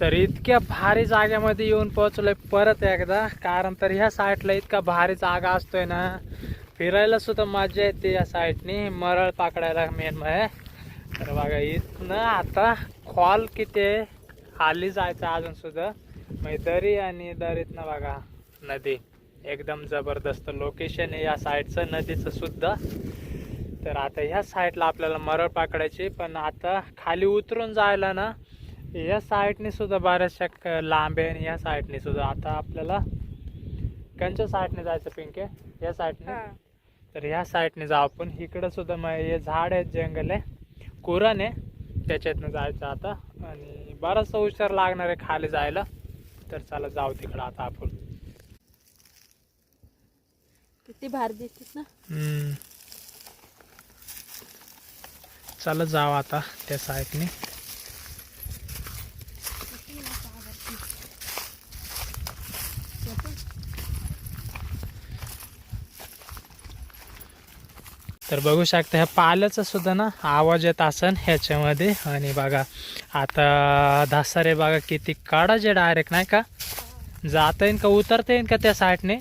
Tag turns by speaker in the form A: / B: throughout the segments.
A: तर इतक्या भारी जागेमध्ये येऊन पोहोचलोय परत एकदा. कारण तर ह्या साईडला इतका भारी जागा असतोय ना फिरायला सुद्धा मजा येते या साईडनी मरळ पाकडायला मेन आहे तर बघा इथनं आता खोल किती आहे, खाली जायचं अजून सुद्धा. मग दरी आणि दरीतनं बघा नदी. एकदम जबरदस्त लोकेशन आहे या साईडचं नदीचं सुद्धा. तर आता ह्या साईडला आपल्याला मरळ पाकडायची पण आता खाली उतरून जायला ना या साईडने सुद्धा बऱ्याचशा लांब आहे आणि या साईडने सुद्धा आता आपल्याला कोणत्या साईडने जायचं पिंके. या साईडने तर ह्या साईडने जाऊ आपण. इकडं सुद्धा मग हे झाड आहेत जंगल आहे. कुरण आहे. त्याच्यातनं जायचं आता. आणि बराचसा हुशार लागणार आहे खाली जायला. तर चला जाऊ तिकडं आता आपण.
B: किती भारी दिसतेस ना.
A: चला जाऊ आता त्या साहेबने. तर बघू शकता ह्या पाल्याचा सुद्धा ना आवाज येत असन ह्याच्यामध्ये. आणि बघा आता धासारे बघा किती काढायचे डायरेक्ट नाही का? जाता येईन का उतरता येईन का त्या साईडने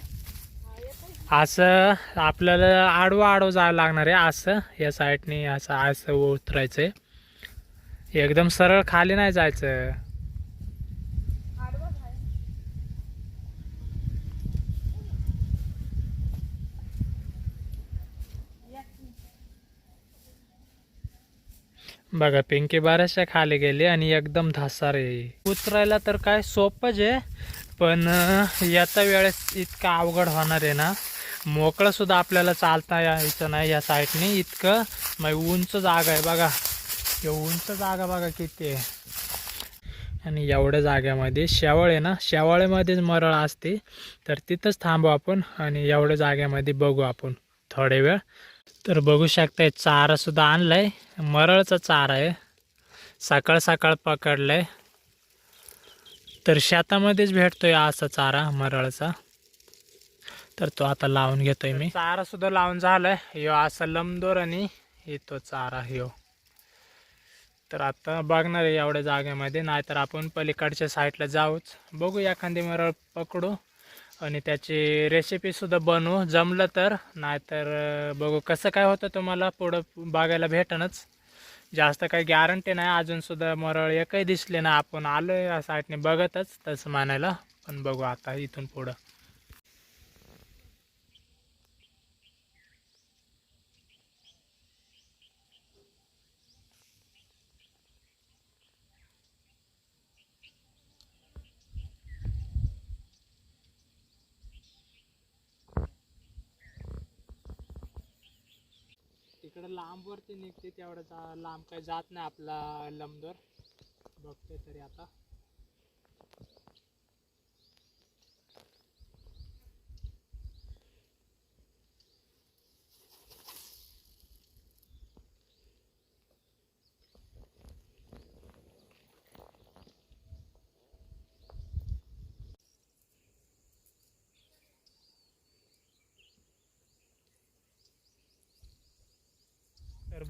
A: असं आपल्याला आडवं आडवं जायला लागणार आहे असं या साईडने असं असं उतरायचं आहे एकदम सरळ खाली नाही जायचं. बघा पिंकी बऱ्याचशा खाली गेली आणि एकदम धासार. आहे उतरायला तर काय सोपंच आहे पण येता वेळेस इतकं अवघड होणार आहे ना. मोकळं सुद्धा आपल्याला चालता यायचं नाही या साईडने. इतकं मग उंच जागा आहे बघा. हे उंच जागा बघा किती आहे. आणि एवढ्या जाग्यामध्ये शेवाळ आहे ना? शेवाळेमध्येच मरळ असते. तर तिथंच थांबू आपण आणि एवढ्या जाग्यामध्ये बघू आपण थोडे वेळ. तर बघू शकताय चारा सुद्धा आणलाय. मरळचा चारा आहे. सकाळ सकाळ पकडलाय. तर शेतामध्येच भेटतोय असा चारा मरळचा. तर तो आता लावून घेतोय मी. चारा सुद्धा लावून झालाय. ह्यो असा लंबदोर आणि येतो तो चारा ह्यो तर आता बघणार आहे एवढ्या जागेमध्ये नाहीतर आपण पलीकडच्या साईडला जाऊच. बघू एखादी मरळ पकडू आणि त्याची रेसिपीसुद्धा बनवू. जमलं तर नाहीतर बघू कसं काय होतं तुम्हाला पुढं बघायला भेटणच जास्त काही गॅरंटी नाही अजूनसुद्धा मरळ एकही दिसले ना आपण आलो या साईडने बघतच तसं म्हणायला. पण बघू आता इथून पुढं. इकडं लांबवरती निघते तेवढं जा लांब काही जात नाही आपला लमदोर बघतोय तरी आता.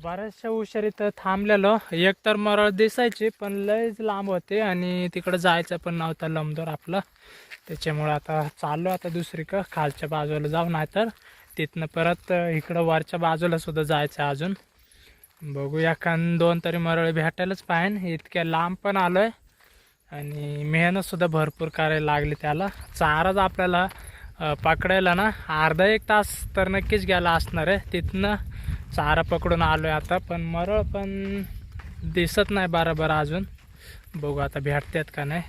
A: बऱ्याचशा उशीर इथं थांबलेलो. एक तर मरळ दिसायची पण लयच लांब होते आणि तिकडं जायचं पण नव्हतं लंबदोर आपलं. त्याच्यामुळं आता चाललो आता दुसरीकडं खालच्या बाजूला जाऊ नाहीतर तिथनं परत इकडं वरच्या बाजूला सुद्धा जायचं अजून. बघू एखाद दोन तरी मरळ भेटायलाच पाहिजे. इतक्या लांब पण आलो आहे आणि मेहनतसुद्धा भरपूर करायला लागली त्याला. चाराच आपल्याला पकडायला ना अर्धा एक तास तर नक्कीच गेला असणार आहे. तिथनं चारा पकडून आलो आहे आता पण मरळ पण दिसत नाही बरोबर अजून. बघू आता भेटतात का नाही.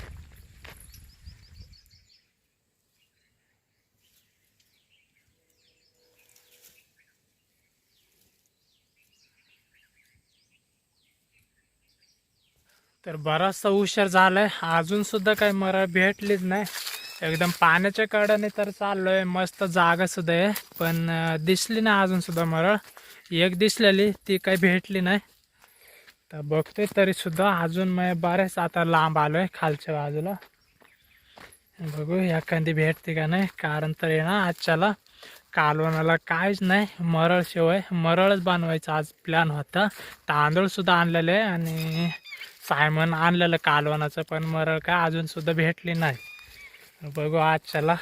A: तर बराचसा हुशार झालाय. अजून सुद्धा काही मरळ भेटलीच नाही. एकदम पाण्याच्या कडाने तर चाललोय. मस्त जागा सुद्धा आहे. पण दिसली नाही अजून सुद्धा मरळ. एक दिसलेली ती काही भेटली नाही. तर बघतोय तरी सुद्धा अजून मग बरेच आता लांब आलो आहे खालच्या बाजूला. बघू एखादी भेटते का नाही. कारण तर आहे ना आजच्याला कालवणाला काहीच नाही. मरळ शिवाय मरळच बनवायचा आज प्लॅन होता. तांदूळ सुद्धा आणलेले आहे आणि सायमन आणलेलं कालवणाचं पण मरळ काय अजून सुद्धा भेटली नाही. बघू आजच्याला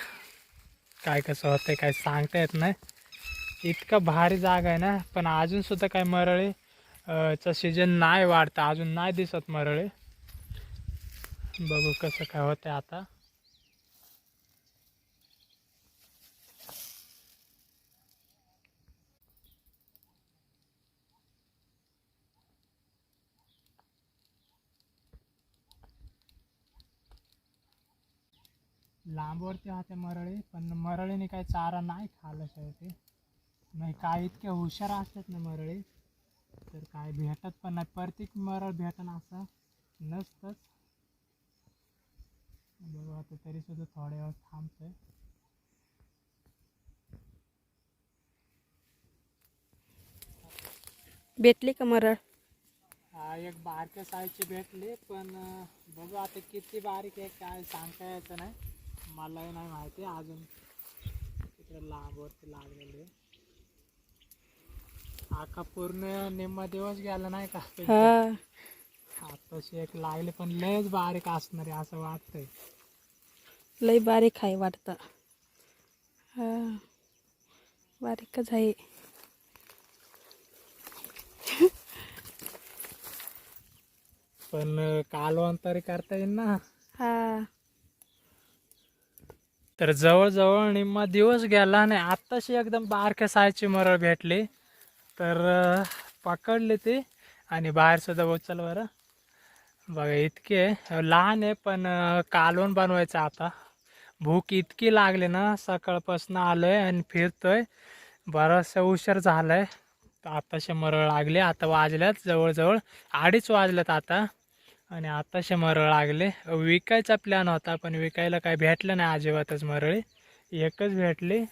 A: काय कसं होतंय काय सांगता येत नाही. इतकं भारी जागा आहे ना. पण अजून सुद्धा काय मरळे चा सीजन नाही वाढतं. अजून नाही दिसत मरळे. बघू कसं काय होतंय आता. लांबवरती होते मरळे पण मरळीने काही चारा नाही खाल्ला शेवटी. नाही काय इतके हुशार असतात ना मरळी. तर काय भेटत पण नाही. प्रत्येक मरळ भेटन असं नसतंच. बघू आता तरी सुद्धा थोड्या वेळ थांबतोय.
B: भेटली का मरळ?
A: हा एक बारक्या साईजची भेटली पण बघू आता किती बारीक आहे काय सांगता यायचं नाही. मलाही नाही माहिती. अजून तिकडे लांबवरती लागलेली. आहे आका पूर्ण निम्मा दिवस गेला नाही का?
B: हा.
A: आताशी एक लागले पण लयच बारीक असणार आहे असं वाटतंय.
B: लई बारीक आहे वाटतं. हा. बारीकच आहे.
A: पण अं, कालवण तरी करता येईल ना?
B: हा.
A: तर जवळजवळ निम्मा दिवस गेला आणि आत्ताशी एकदम बारक्या साईजची मरळ भेटली. तर पकडले पकडली ती आणि बाहेरसुद्धा उचल बरं. बघा इतके लहान आहे पण कालवण बनवायचं आता. भूक इतकी लागली ना सकाळपासून आलो आहे आणि फिरतोय. बराचसा उशीर झालाय. तर आताशे मरळ लागले आता वाजल्यात जवळजवळ अडीच वाजल्यात आता. आणि आता मरळ लागले. विकायचा प्लॅन होता पण विकायला काही भेटलं नाही अजिबातच मरळी. एकच भेटली.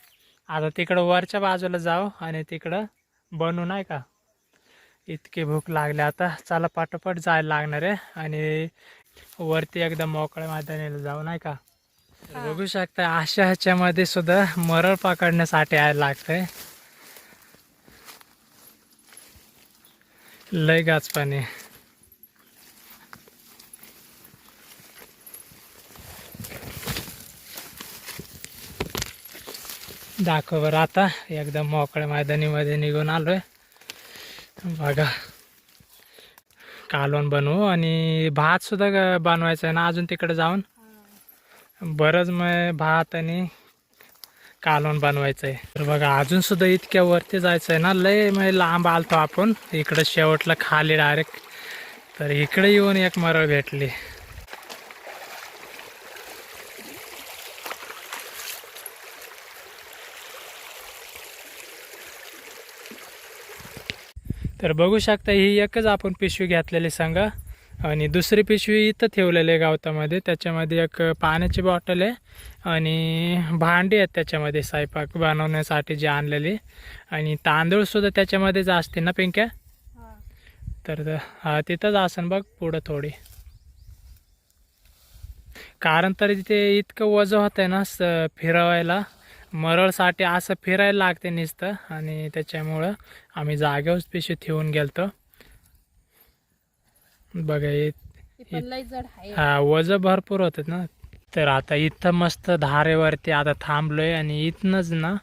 A: आता तिकडं वरच्या बाजूला जाऊ आणि तिकडं बनू नाही का? इतकी भूक लागली. आता चला पटापट जायला लागणार आहे आणि वरती एकदम मोकळ्या मैदानीला जाऊ नाही का? बघू शकता अशा ह्याच्यामध्ये सुद्धा मरळ पकडण्यासाठी यायला लागतंय. लय गाच पाणी दाखव बरं आता. एकदम मोकळ्या मैदानीमध्ये निघून आलोय. बघा. कालवण बनवू आणि भात सुद्धा ग- बनवायचा आहे ना अजून तिकडे जाऊन? बरंच मग भात आणि कालवण बनवायचं आहे. तर बघा अजून सुद्धा इतक्या वरती जायचं आहे ना. लय मग लांब आलतो आपण. इकडं शेवटला खाली डायरेक्ट तर इकडे येऊन एक मरळ भेटली. तर बघू शकता ही एकच आपण पिशवी घेतलेली सांगा. आणि दुसरी पिशवी इथं ठेवलेली आहे गावतामध्ये. त्याच्यामध्ये एक पाण्याची बॉटल आहे आणि भांडी आहेत त्याच्यामध्ये स्वयंपाक बनवण्यासाठी जी आणलेली. आणि तांदूळसुद्धा त्याच्यामध्येच असते ना पिंक्या? तर हा तिथंच असन बघ पुढं थोडी. कारण तरी तिथे इतकं वजन होतं आहे ना स फिरवायला. मरळसाठी असं फिरायला लागते नुसतं आणि त्याच्यामुळं आम्ही जागेवरच पिशवी ठेवून गेलतो. बघा हे हा वजन भरपूर होतं ना. तर आता इथं मस्त धारेवरती आता थांबलोय आणि इथनंच ना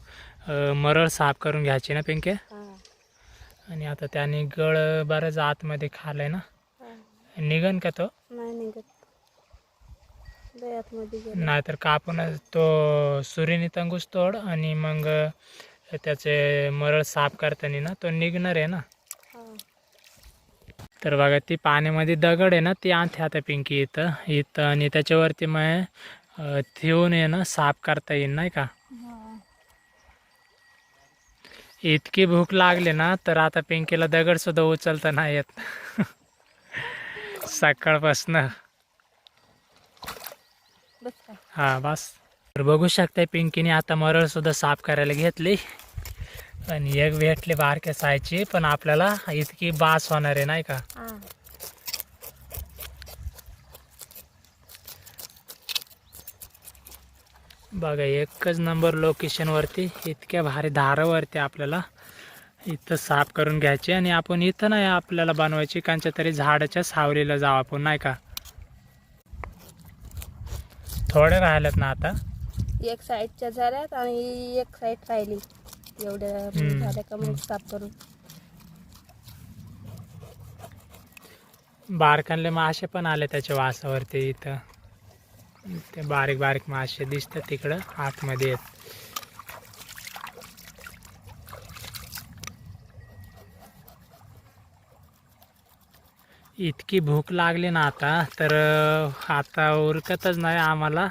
A: मरळ साफ करून घ्यायची ना पिंके? आणि आता त्याने गळ बरंच आतमध्ये खालाय ना. निघन का तो? नाहीतर कापून तो सुरीने तंगूस तोड आणि मग त्याचे मरळ साफ करताना ना तो निघणार आहे ना.
B: हा.
A: तर बघा ती पाण्यामध्ये दगड आहे ना ती आणते आता पिंकी इथं. इथं आणि त्याच्यावरती मग ठेवून आहे ना साफ करता येईल नाही का?
B: हा.
A: इतकी भूक लागली ना तर आता पिंकीला दगड सुद्धा उचलता नाही येत. सकाळपासनं. हा बस. तर बघू शकताय पिंकीने आता मरळ सुद्धा साफ करायला घेतली. आणि एक भेटली बारक्या सायची पण आपल्याला इतकी बास होणार आहे नाही का? बघा एकच नंबर लोकेशनवरती इतक्या भारी धारावरती आपल्याला इथं साफ करून घ्यायचे. आणि आपण इथं नाही आपल्याला बनवायची कांच्या तरी झाडाच्या सावलीला जाऊ आपण नाही का? थोडे राहिलेत ना आता.
B: एक साईडच्या झाल्यात आणि एक साईड राहिली. एवढ्या. झाल्या का मग साफ करून.
A: बारकांले मासे पण आले त्याच्या वासावरती इथं. ते बारीक बारीक मासे दिसतात तिकडं आतमध्ये. आहेत इतकी भूक लागली ना आता तर आता उरकतच नाही आम्हाला.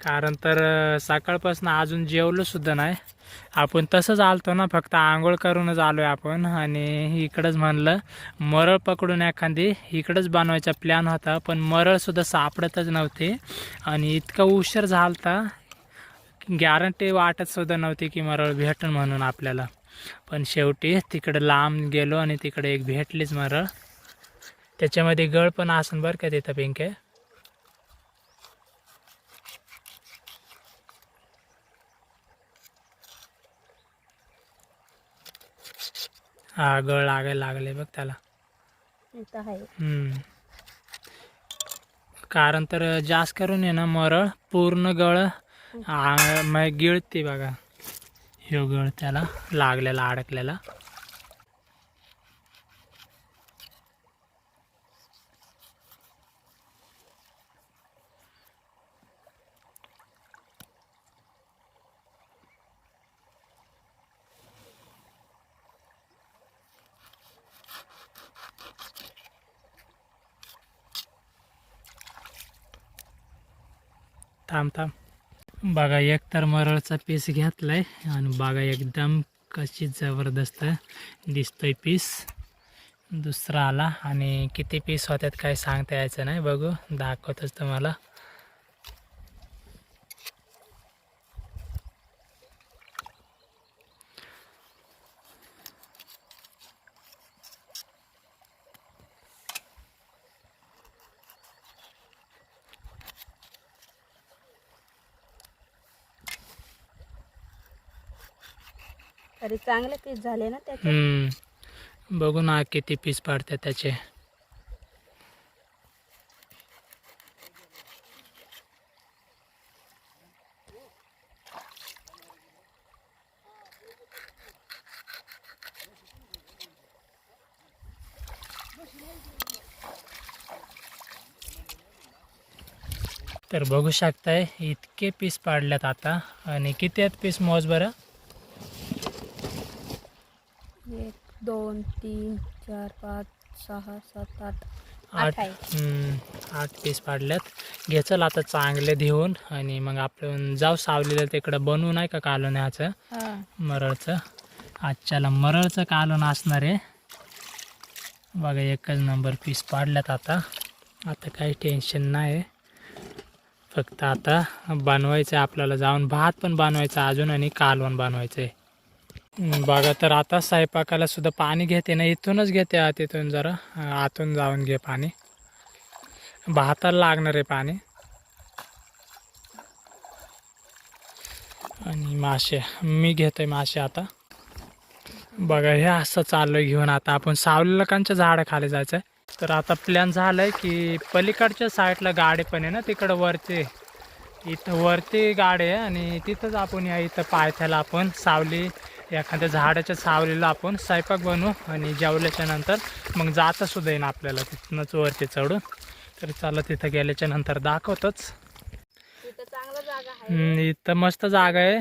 A: कारण तर सकाळपासून अजून जेवलो सुद्धा नाही. आपण तसंच आलतो ना फक्त आंघोळ करूनच आलोय आपण. आणि इकडंच म्हणलं मरळ पकडून एखादी इकडंच बनवायचा प्लॅन होता पण मरळसुद्धा सापडतच नव्हते. आणि इतका उशीर झालता गॅरंटी वाटत सुद्धा नव्हती की मरळ भेटन म्हणून आपल्याला. पण शेवटी तिकडं लांब गेलो आणि तिकडे एक भेटलीच मरळ. त्याच्यामध्ये गळ पण असून बरं का तिथं पिंके? हा गळ लागायला लागले बघ त्याला.
B: इथं आहे.
A: हम्म. कारण तर जास्त करून आहे ना मरळ पूर्ण गळ आ- मग गिळते बघा. ह्यो गळ त्याला लागलेला अडकलेला. थांब थांब. बघा एक तर मरळचा पीस घेतलाय आणि बघा एकदम कशी जबरदस्त दिसतोय पीस दुसरा आला आणि किती पीस होतात काय सांगता यायचं नाही. बघू दाखवतोच तुम्हाला.
B: तरी चांगले पीस झाले ना त्याचे?
A: हम्म. बघू ना किती पीस पाडते त्याचे. तर बघू शकताय इतके पीस पाडल्यात आता. आणि किती आहेत पीस मोज बरं
B: एक दोन तीन चार पाच सहा सात आठ.
A: आठ.
B: आठ आहे.
A: हम्म, आठ पीस पाडल्यात. घे चल आता चांगले देऊन आणि मग आपण जाऊ सावलीला तिकडं बनवू नाही का कालवण ह्याचं
B: हा.
A: मरळचं. आजच्याला मरळचं कालवण असणार आहे. बघा एकच नंबर पीस पाडल्यात आता. आता काही टेन्शन नाही. फक्त आता बनवायचं आहे आपल्याला. जाऊन भात पण बनवायचा अजून आणि कालवण बनवायचं आहे बघा तर आता स्वयंपाकाला सुद्धा पाणी घेते ना इथूनच घेते आत इथून जरा आतून जाऊन घे पाणी. भाताला लागणार आहे पाणी. आणि मासे मी घेतोय मासे आता. बघा हे असं चाललोय घेऊन आता. आपण सावलीला कांच्या झाडं खाली जायचं आहे तर आता प्लॅन झालाय की पलीकडच्या साईडला गाडी पण आहे ना तिकडं वरती इथं वरती गाडी आहे आणि तिथंच आपण या इथं पायथ्याला आपण सावली एखाद्या झाडाच्या सावलीला आपण स्वयंपाक बनवू आणि जेवल्याच्या नंतर मग जाता सुद्धा येईन आपल्याला तिथूनच वरती चढून. तर चला तिथं गेल्याच्यानंतर दाखवतच. इथं मस्त जागा आहे.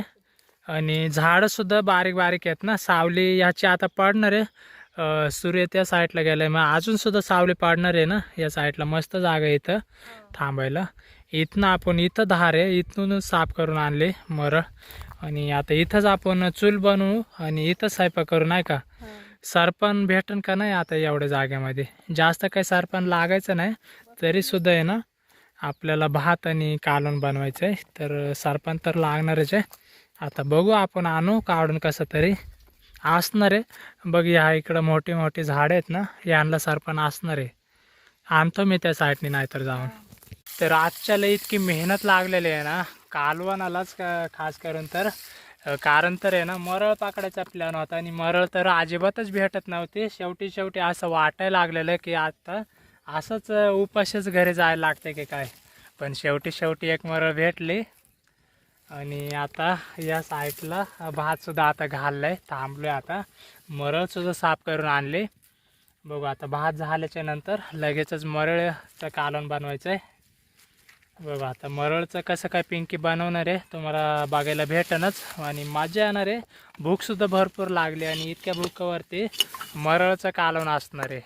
A: आणि झाडं सुद्धा बारीक बारीक आहेत ना. सावली याची आता पडणार आहे. सूर्य त्या साईडला गेलाय. मग अजून सुद्धा सावली पाडणार आहे ना? या साईडला मस्त जागा आहे इथं. थांबायला. इथनं आपण इथं धार आहे. इथून साफ करून आणले मरळ आणि आता इथंच आपण चूल बनवू आणि इथंच स्वयंपाक करू नाही का?
B: हा.
A: सरपण भेटन का नाही आता एवढ्या जागेमध्ये? जास्त काही सरपण लागायचं नाही तरी सुद्धा आहे ना आपल्याला भात आणि कालवण बनवायचं आहे. तर सरपण तर लागणारच आहे. आता बघू आपण आणू काढून कसं तरी. असणार आहे. बघ ह्या इकडं मोठी मोठी झाडं आहेत ना यांना सरपण असणार आहे. आणतो मी त्या साईडने नाहीतर जाऊन. तर आजच्याला इतकी मेहनत लागलेली आहे ना. कालवणालाच का- खास करून तर कारण तर आहे ना मरळ पाकडायचा प्लॅन होता आणि मरळ तर अजिबातच भेटत नव्हते. शेवटी शेवटी असं वाटायला लागलेलं की आता असंच उपाशीच घरी जायला लागते की काय. पण शेवटी शेवटी एक मरळ भेटली आणि आता या साईडला भातसुद्धा आता घाललाय थांबलोय आता. मरळसुद्धा साफ करून आणले. बघू आता भात झाल्याच्यानंतर लगेचच मरळचं कालवण बनवायचं आहे बघा आता मरळचं कसं काय पिंकी बनवणार आहे तुम्हाला बघायला भेटणच आणि मजा येणार आहे. भूकसुद्धा भरपूर लागली आणि इतक्या भूकावरती मरळचं कालवण असणार आहे.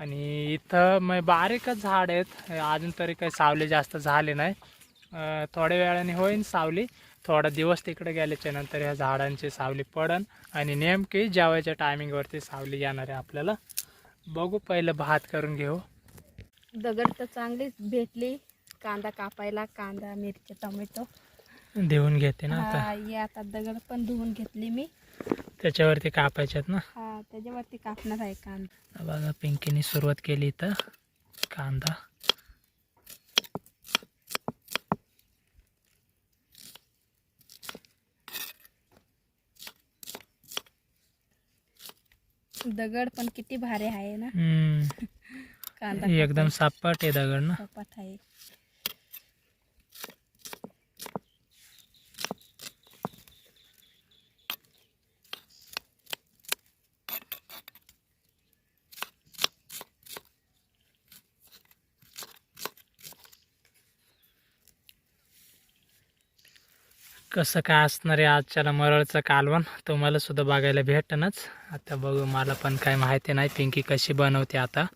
A: आणि इथं मग बारीकच झाड आहेत. अजून तरी काही सावली जास्त झाले नाही. थोड्या वेळाने होईन सावली. थोडा दिवस तिकडे गेल्याच्यानंतर ह्या झाडांची सावली पडन. आणि नेमकी जेवायच्या टायमिंगवरती सावली येणार आहे आपल्याला. बघू पहिलं भात करून घेऊ.
B: दगड तर चांगलीच भेटली. कांदा कापायला कांदा मिरची टोमॅटो.
A: देऊन घेते ना आता.
B: हे आता दगड पण धुवून घेतली मी.
A: त्याच्यावरती कापायच्यात ना?
B: हा त्याच्यावरती कापणार आहे कांदा.
A: बघा पिंकीने सुरुवात केली इथं. कांदा.
B: दगड पण किती भारी आहे ना?
A: हम्म.
B: कांदा
A: एकदम सापाट आहे दगड ना?
B: सपाट आहे.
A: कसं काय असणार आहे आजच्याला मरळचं कालवण? तुम्हाला सुद्धा बघायला भेटणच आता बघू मला पण काय माहिती नाही पिंकी कशी बनवते आता.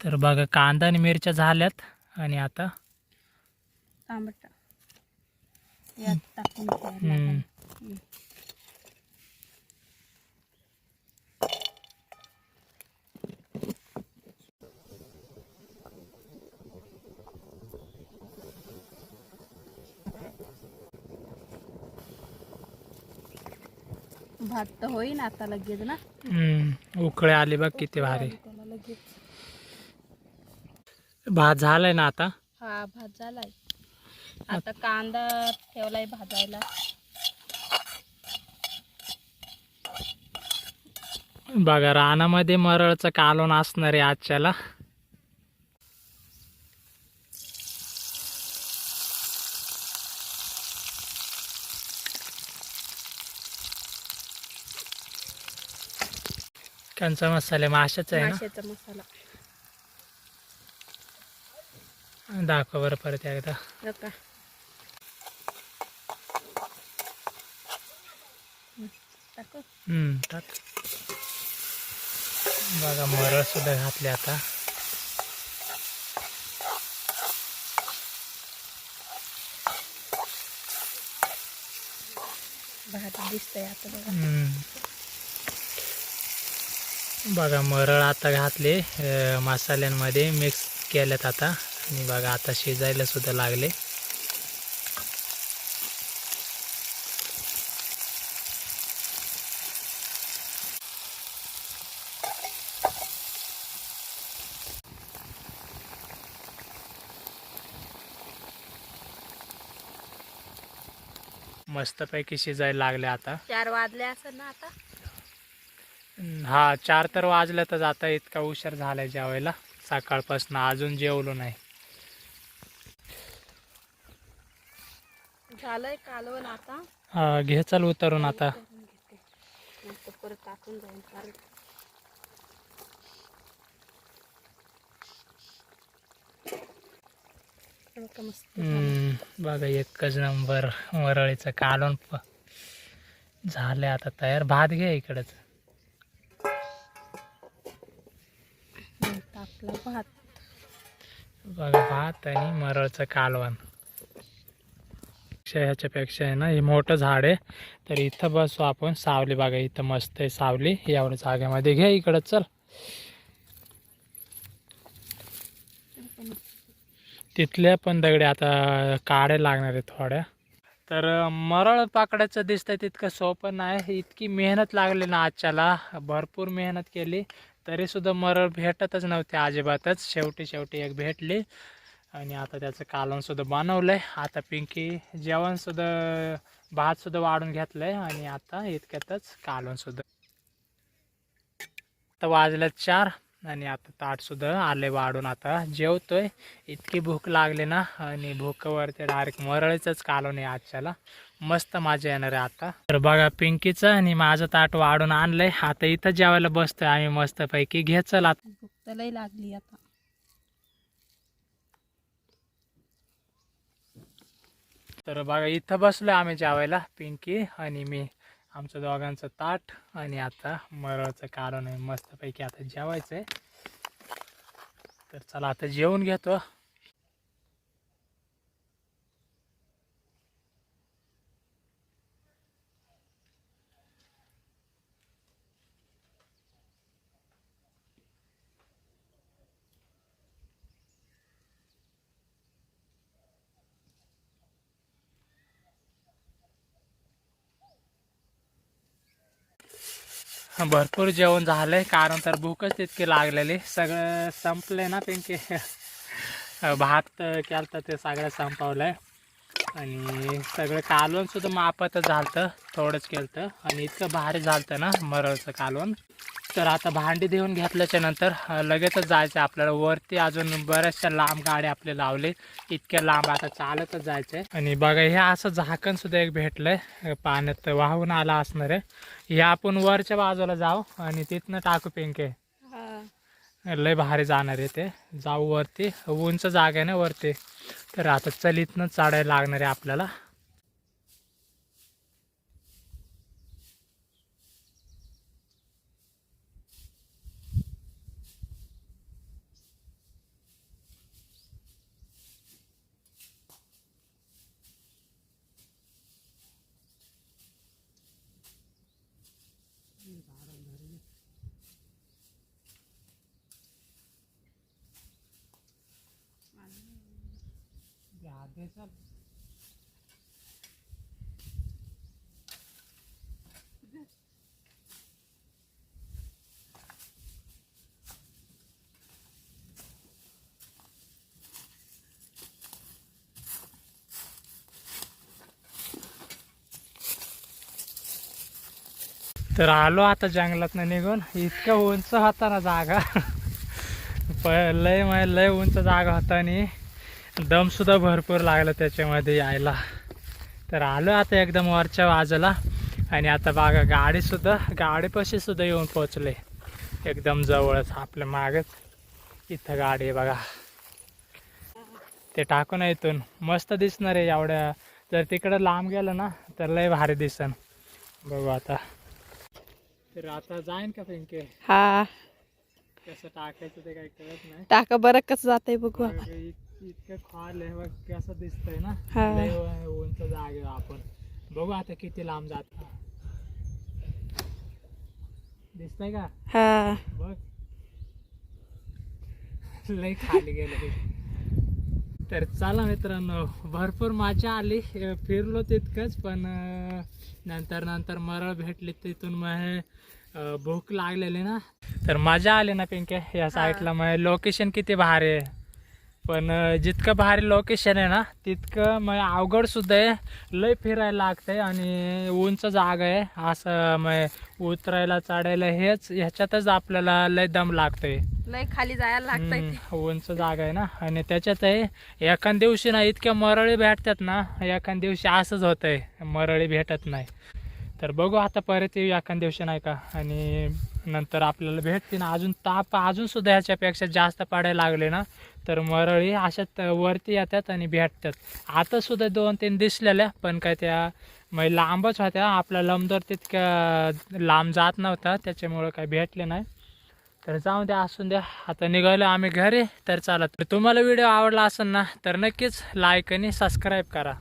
A: तर बघा कांदा आणि मिरच्या झाल्यात. आणि आता
B: तांबट यात टाकून द्यायला
A: हम्म.
B: लागेल. हम्म. भात तर होईन आता लगेच ना
A: हम्म, उकळे आले बघ किती भारी भात झालाय ना आता?
B: हा भात झालाय. आता कांदा ठेवलाय भाजायला.
A: बघा रानामध्ये मरळचं कालवण असणार आहे आजच्याला. कंचा मसाले माशाच आहे
B: माशाचा मसाला
A: ना दाखवा बरं परत एकदा.
B: टाकू?
A: टाक. बघा मरळ सुद्धा घातले आता.
B: भात दिसतंय आता बघा.
A: बघा मरळ आता घातले मसाल्यांमध्ये मिक्स केल्यात आता. बघा आता शिजायला सुद्धा लागले. मस्तपैकी शिजायला लागले आता.
B: चार वाजले असं ना आता?
A: हा चार तर वाजल्यातच आता इतका उशीर झालाय जेवायला. सकाळपासून अजून जेवलो नाही.
B: कालवण आता.
A: हा, घे चल उतरून आता.
B: परत टाकून कारण. बघा झालं.
A: एकच नंबर वरळीचं कालवण प झालंय आता तयार. भात घे इकडच. बघा भात आणि मरळचं कालवण. पेक्षा ह्याच्यापेक्षा आहे ना हे मोठं झाड आहे. तर इथं बसू आपण सावली बागा इथं मस्त आहे सावली. एवढ्या जागेमध्ये घ्या इकडं चल. तिथल्या पण दगडे आता काड्या लागणार आहे थोड्या. तर मरळ पाकडायचं दिसतंय तितकं सोपं नाही. इतकी मेहनत लागली ना आजच्याला. भरपूर मेहनत केली. तरीसुद्धा मरळ भेटतच नव्हते अजिबातच. शेवटी शेवटी एक भेटली. आणि आता त्याचं कालनसुद्धा बनवलं आहे आता पिंकी जेवणसुद्धा भातसुद्धा वाढून घेतलं आहे आणि आता इतक्यातच कालवणसुद्धा आता वाजलं चार आणि आता ताटसुद्धा आले वाढून. आता जेवतोय. इतकी भूक लागली ना आणि भूकवरती डायरेक्ट मरळीचंच कालवण आहे आजच्याला. मस्त मजा येणार आहे आता. तर बघा पिंकीचं आणि माझं ताट वाढून आणलंय. आता इथं जेवायला बसतोय. आम्ही मस्तपैकी. घे चल आता.
B: भूक तर लई लागली आता.
A: तर बघा इथं बसलो आम्ही जेवायला पिंकी आणि मी. आमचं दोघांचं ताट आणि आता मरळचं कारण आहे मस्तपैकी आता जेवायचं आहे तर चला आता जेवून घेतो. भरपूर जेवण झालंय. कारण तर भूकच तितकी लागलेली. सगळं संपलंय ना पिंकी. भात केलं ते सगळं संपवलंय. आणि सगळं कालवण सुद्धा मापातच झालतं थोडंच केलं आणि इतकं भारी झालतं ना मरळचं कालवण. तर आता भांडी देऊन घेतल्याच्या नंतर लगेचच जायचं आपल्याला. वरती अजून बऱ्याचशा लांब गाड्या आपले लावले. इतक्या लांब आता चालतच जायचंय. आणि बघा हे असं झाकण सुद्धा एक भेटलंय. पाण्यात वाहून आला असणार आहे. हे आपण वरच्या बाजूला जाऊ आणि तिथनं टाकू पिंके. लय भारी जाणार आहे ते. जाऊ वरती. उंच जागा आहे ना वरती. तर आता चलीतनं चाडायला चढायला लागणार आहे आपल्याला तर आलो आता जंगलातनं निघून. इतकं उंच होता ना जागा. लय म्हणजे लय उंच जागा होता आणि दमसुद्धा भरपूर लागला त्याच्यामध्ये यायला. तर आलो आता एकदम वरच्या बाजूला. आणि आता बघा गाडीसुद्धा गाडीपाशी सुद्धा येऊन पोचले एकदम जवळच आपल्या मागच. इथं गाडी आहे बघा. ते टाकू ना इथून. मस्त दिसणार आहे एवढ्या. जर तिकडं लांब गेलं ना तर लय भारी दिसन. बघू आता. तर आता जाईन का पिंके?
B: हा.
A: कसं टाकायचं ते काही कळत नाही.
B: टाका बरं कसं जाते बघू.
A: बघ, इतकं आहे बघ कसं दिसतंय ना.
B: हा.
A: लय उंच जागे आपण. बघू आता किती लांब जात. दिसतंय का?
B: हा.
A: बघ. लय खाली गेलं. ते. तर चला मित्रांनो भरपूर मजा आली. अं, फिरलो तितकंच पण अं, नंतर नंतर मरळ भेटली तिथून मग अं, भूक लागलेली ना. तर मजा आली ना पिंके या साईडला मग लोकेशन किती भारी आहे. पण जितकं भारी लोकेशन आहे ना तितकं मग अवघड सुद्धा आहे. लय फिरायला लागतंय आणि उंच जागा आहे. असं मग उतरायला चढायला हेच ह्याच्यातच आपल्याला लय दम लागतंय.
B: लय खाली जायला लागतंय
A: उंच जागा आहे ना. आणि त्याच्यात आहे एका दिवशी ना इतक्या मरळी भेटतात ना एका दिवशी असंच होतंय. मरळी भेटत नाही. तर बघू आता परत येऊ एका दिवशी नाही का? आणि नंतर आपल्याला भेटते ना अजून ताप अजून सुद्धा ह्याच्यापेक्षा जास्त पडायला लागले ना तर मरळी अशा वरती येतात आणि भेटतात. आता सुद्धा दोन तीन दिसलेल्या पण काय त्या मग लांबच होत्या. आपला लंबदर तितक्या लांब जात नव्हता त्याच्यामुळं काय भेटले नाही. तर जाऊ द्या असून द्या. आता निघालो आम्ही घरी तर चला. तर तुम्हाला व्हिडिओ आवडला असेल ना तर नक्कीच लाईक आणि सबस्क्राईब करा.